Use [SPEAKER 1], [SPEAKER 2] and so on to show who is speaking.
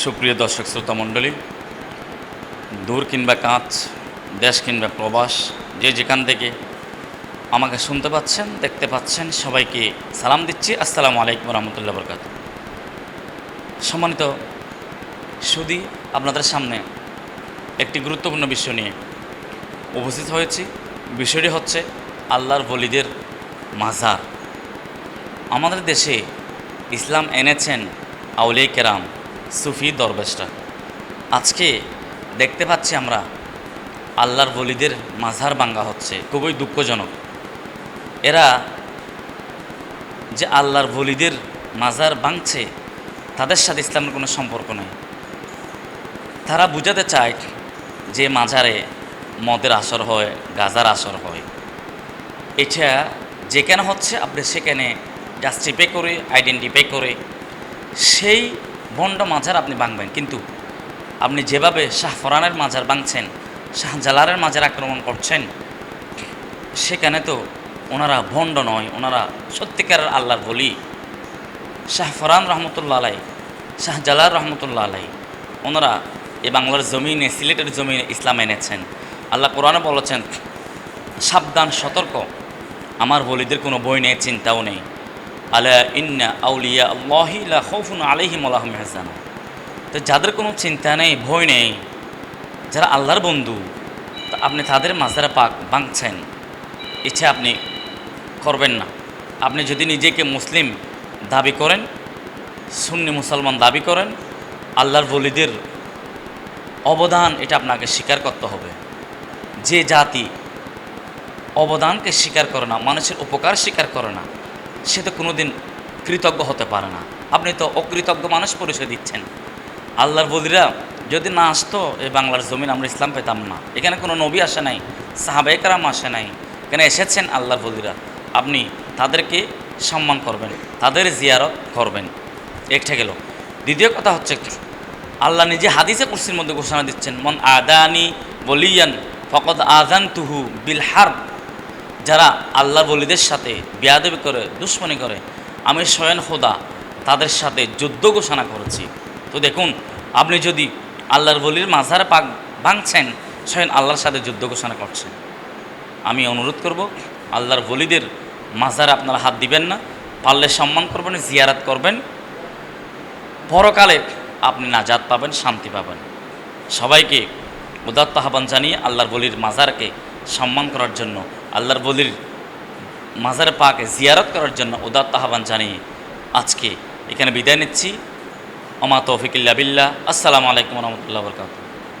[SPEAKER 1] সুপ্রিয় দর্শক শ্রোতা মণ্ডলী, দূর কিংবা কাঁচ, দেশ কিংবা প্রবাস, যে যেখান থেকে আমাকে শুনতে পাচ্ছেন, দেখতে পাচ্ছেন, সবাইকে সালাম দিচ্ছি। আসসালামু আলাইকুম রহমতুল্লাহ বরকাত সম্মানিত সুদি, আপনাদের সামনে একটি গুরুত্বপূর্ণ বিষয় নিয়ে উপস্থিত হয়েছি। বিষয়টি হচ্ছে আল্লাহর বলিদের মাজার। আমাদের দেশে ইসলাম এনেছেন আউলে কেরাম সুফি দরবেশরা আজকে দেখতে পাচ্ছি আমরা আল্লাহর বলিদের মাঝার বাঙ্গা হচ্ছে, খুবই দুঃখজনক। এরা যে আল্লাহর বলিদের মাজার ভাঙছে তাদের সাথে ইসলামের কোনো সম্পর্ক নেই। তারা বুঝাতে চায় যে মাজারে মদের আসর হয়, গাজার আসর হয়। এটা যেখানে হচ্ছে, আপনি সেখানে জাস্টিফাই করে আইডেন্টিফাই করে, সেই বন্ড মাজার আপনি ভাঙবেন কিন্তু আপনি যেভাবে শাহ ফরানের মাজার ভাঙছেন শাহজালালের মাজার আক্রমণ করছেন, সেখানে তো ওনারা ভণ্ড নয়, ওনারা সত্যিকারের আল্লাহর বলি। শাহ ফরান রহমতুল্লাহ আলাই, শাহজালাল রহমতুল্লাহ আলাই, ওনারা এ বাংলার জমিনে, সিলেটের জমিনে ইসলাম এনেছেন। আল্লাহ কোরআনে বলেছেন, সাবধান, সতর্ক, আমার বলিদের কোনো বই নেই, চিন্তাও নেই। আলা ইন্না আউলিয়া তো যাদের কোনো চিন্তা নেই, ভয় নেই, যারা আল্লাহর বন্ধু, তা আপনি তাদের মাজারা পাক ভাঙছেন ইচ্ছা আপনি করবেন না। আপনি যদি নিজেকে মুসলিম দাবি করেন, সুন্নি মুসলমান দাবি করেন, আল্লাহর বলিদের অবদান এটা আপনাকে স্বীকার করতে হবে। যে জাতি অবদানকে স্বীকার করে না, মানুষের উপকার স্বীকার করে না সে তো কোনোদিন কৃতজ্ঞ হতে পারে না। আপনি তো অকৃতজ্ঞ মানুষ পরিচয় দিচ্ছেন। আল্লাহর বলিরা যদি না আসতো, এই বাংলার জমিন আমরা ইসলাম পেতাম না। এখানে কোনো নবী আসে নাই সাহাবাইকারাম আসে নাই। এখানে এসেছেন আল্লাহর বদিরা আপনি তাদেরকে সম্মান করবেন, তাদের জিয়ারত করবেন। একটা গেল। দ্বিতীয় কথা হচ্ছে আল্লাহ নিজে হাদিসে কুরসির মধ্যে ঘোষণা দিচ্ছেন, মন আদানি বলিয়ান ফকদ আজান তুহু বিল হার যারা আল্লাহ বলিদের সাথে বিয়াদবি করে, দুশ্মনী করে, আমি স্বয়ং খোদা তাদের সাথে যুদ্ধ ঘোষণা করেছি। তো দেখুন, আপনি যদি আল্লাহর বলির মাঝারে পাক ভাঙছেন, স্বয়ং আল্লাহর সাথে যুদ্ধ ঘোষণা করছেন। আমি অনুরোধ করব, আল্লাহর বলিদের মাজারে আপনারা হাত দিবেন না, পারলে সম্মান করবেন, জিয়ারাত করবেন। পরকালে আপনি নাজাত পাবেন, শান্তি পাবেন। সবাইকে উদাত্ত আহ্বান জানিয়ে আল্লাহর বলির মাজারকে সম্মান করার জন্য আল্লাহর বলির মাজার পাকে জিয়ারত করার জন্য উদাত্ত আহ্বান জানিয়ে আজকে এখানে বিদায় নিচ্ছি। অমা তৌফিকিল্লা বিল্লা আসসালামু আলাইকুম রহমতুল্লাহ বরকাত